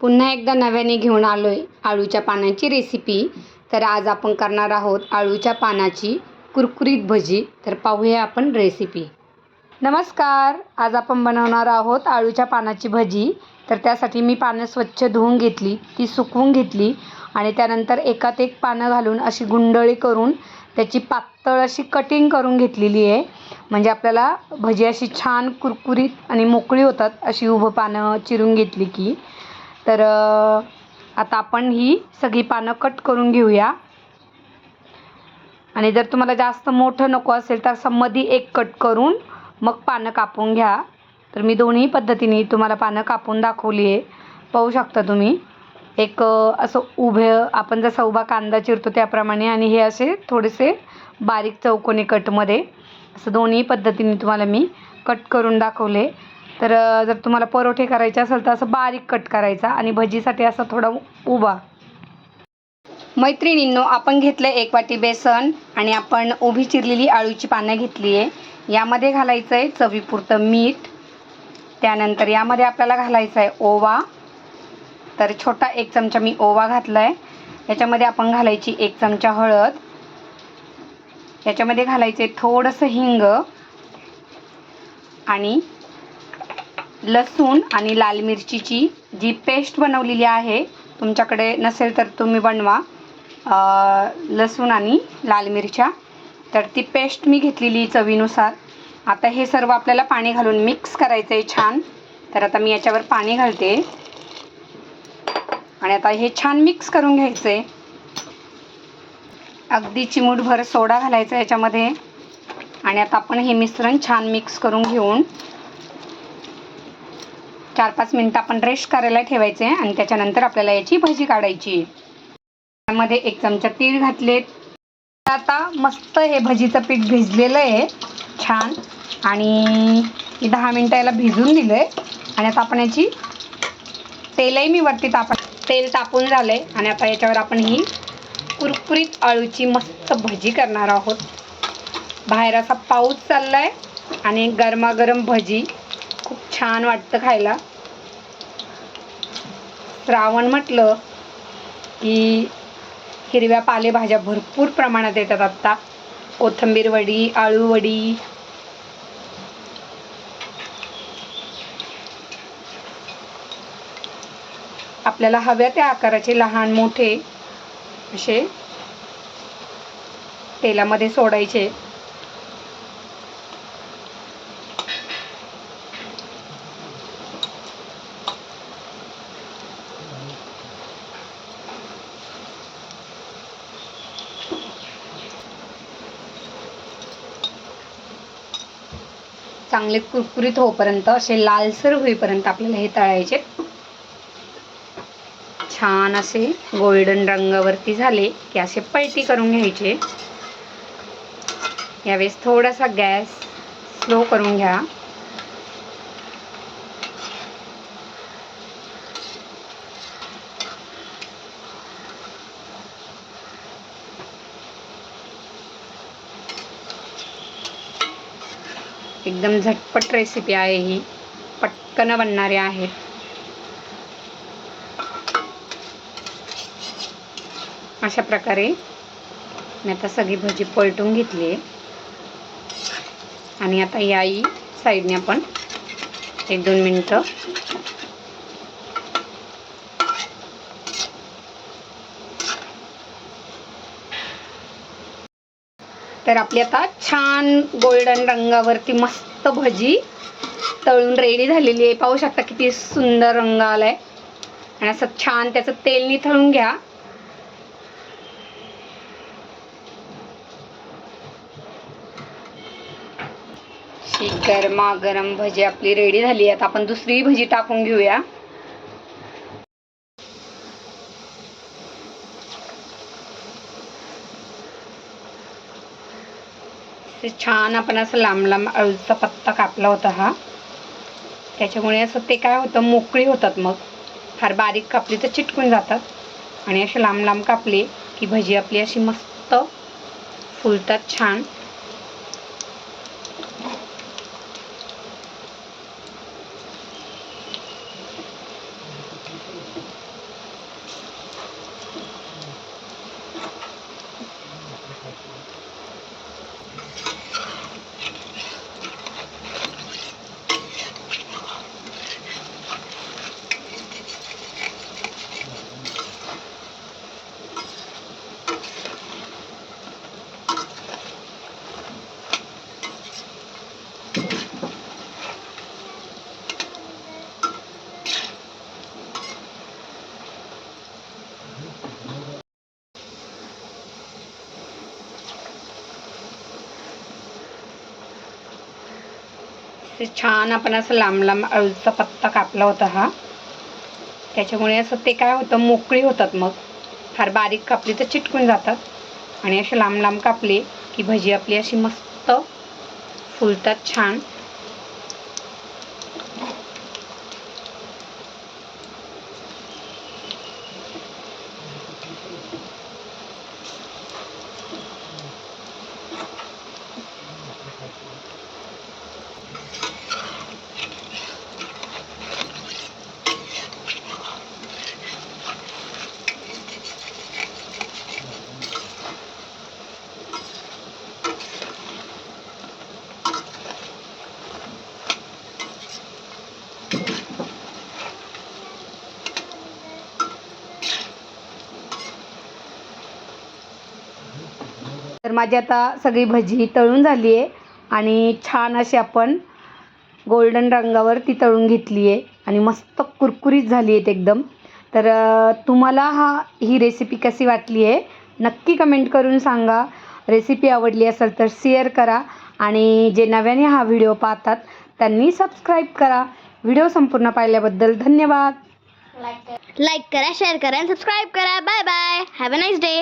पुन्हा एकदा नव्याने घेऊन आलो आहे आळूच्या पानांची रेसिपी तर आज आपण करणार आहोत आळूच्या पानाची कुरकुरीत भजी. तर पाहूया आपण रेसिपी नमस्कार आज आपण बनवणार आहोत आळूच्या पानाची भजी. तर त्यासाठी मी पानं स्वच्छ धुवून घेतली ती सुकवून घेतली आणि त्यानंतर एकात एक पानं घालून अशी गुंडळी करून त्याची पातळ अशी कटिंग करून घेतलेली आहे. म्हणजे आपल्याला भजी अशी छान कुरकुरीत आणि मोकळी होतात अशी उभं पानं चिरून घेतली की. तर आता आपण ही सगळी पानं कट करून घेऊया. आणि जर तुम्हाला जास्त मोठं नको असेल तर असं मध्ये एक कट करून मग पानं कापून घ्या. तर मी दोन्ही पद्धतीने तुम्हाला पानं कापून दाखवली आहे. पाहू शकता तुम्ही. एक असं उभे आपण जसा उभा कांदा चिरतो त्याप्रमाणे आणि हे असे थोडेसे बारीक चौकोनी कटमध्ये. असं दोन्ही पद्धतीने तुम्हाला मी कट करून दाखवले. तर जर तुम्हाला परोठे करायचे असेल तर असं बारीक कट करायचा आणि भजीसाठी असा थोडा उभा. मैत्रिणींनो आपण घेतलं एक वाटी बेसन आणि आपण उभी चिरलेली आळूची पानं घेतली आहे. यामध्ये घालायचं आहे चवीपुरतं मीठ. त्यानंतर यामध्ये आपल्याला घालायचं आहे ओवा. तर छोटा एक चमचा मी ओवा घातला आहे याच्यामध्ये आपण घालायची एक चमचा हळद. याच्यामध्ये घालायचे थोडंसं हिंग. आणि लसूण आणि लाल मिरचीची जी पेस्ट बनवलेली आहे तुमच्याकडे नसेल तर तुम्ही बनवा. लसूण आणि लाल मिरच्या. तर ती पेस्ट मी घेतलेली चवीनुसार. आता हे सर्व आपल्याला पाणी घालून मिक्स करायचं आहे छान. तर आता मी याच्यावर पाणी घालते. आणि आता हे छान मिक्स करून घ्यायचं आहे अगदी चिमूटभर सोडा घालायचा याच्यामध्ये. आणि आता आपण हे मिश्रण छान मिक्स करून घेऊन चार पाच मिनटं आपण रेस्ट करायला ठेवायचे आहे आणि त्याच्यानंतर आपल्याला याची भजी काढायची. आहे त्यामध्ये एक चमचा तीळ घातलेत. आता मस्त हे भजीचं पीठ भिजलेलं आहे. छान. आणि दहा मिनटं याला भिजून दिलं आहे आणि आता आपण याची तेलही मी वरती ताप तेल तापून झालं आहे आणि आता याच्यावर आपण ही कुरकुरीत आळूची मस्त भजी करणार आहोत. बाहेर असा पाऊस चालला आहे आणि गरमागरम भजी. छान वाटतं खायला. श्रावण म्हटलं की हिरव्या पालेभाज्या भरपूर प्रमाणात येतात आत्ता. कोथिंबीर वडी आळू वडी. आपल्याला हव्या त्या आकाराचे लहान मोठे असे तेलामध्ये सोडायचे. चांगले कुरकुरीत होईपर्यंत असे लालसर होईपर्यंत आपल्याला हे तळायचे. छान असे गोल्डन रंगावरती झाले की असे पलटी करून घ्यायचे. यावेळेस थोडासा गॅस स्लो करून घ्या. एकदम झटपट रेसिपी आहे ही. पटकन बनणारे आहेत अशा प्रकारे मी आता सगळी भजी पलटून घेतली आहे. आणि आता याही साईडने आपण एक दोन मिनटं तर आपली आता छान गोल्डन रंगावरती मस्त भजी तळून रेडी झालेली आहे. पाहू शकता किती सुंदर रंग आलाय. आणि असं छान त्याचं तेल निथळून घ्या. अशी गरमागरम भजी आपली रेडी झाली. आहे आता आपण दुसरी भजी टाकून घेऊया. ते छान आपण असं लांब लांब अळूचा पत्ता कापला होता हा. त्याच्यामुळे असं ते काय होतं मोकळी होतात मग. फार बारीक कापली तर चिटकून जातात. आणि असे लांब लांब कापले की भजी आपली अशी मस्त फुलतात छान. ते छान आपण असं लांब लांब अळूचा पत्ता कापला होता हा. त्याच्यामुळे असं ते काय होतं मोकळी होतात मग. फार बारीक कापली तर चिटकून जातात. आणि असे लांब लांब कापले की भजी आपली अशी मस्त फुलतात छान. माझी आता सगळी भजी तळून झाली आहे आणि छान अशी आपण गोल्डन रंगावर ती तळून घेतली आहे आणि मस्त कुरकुरीत झाली आहेत एकदम. तर तुम्हाला हा ही रेसिपी कशी वाटली आहे? नक्की कमेंट करून सांगा. रेसिपी आवडली असेल तर शेअर करा आणि जे नव्याने हा व्हिडिओ पाहतात त्यांनी सबस्क्राईब करा. व्हिडिओ संपूर्ण पाहिल्याबद्दल धन्यवाद. लाईक करा शेअर करा आणि सबस्क्राईब करा. Bye bye have a nice day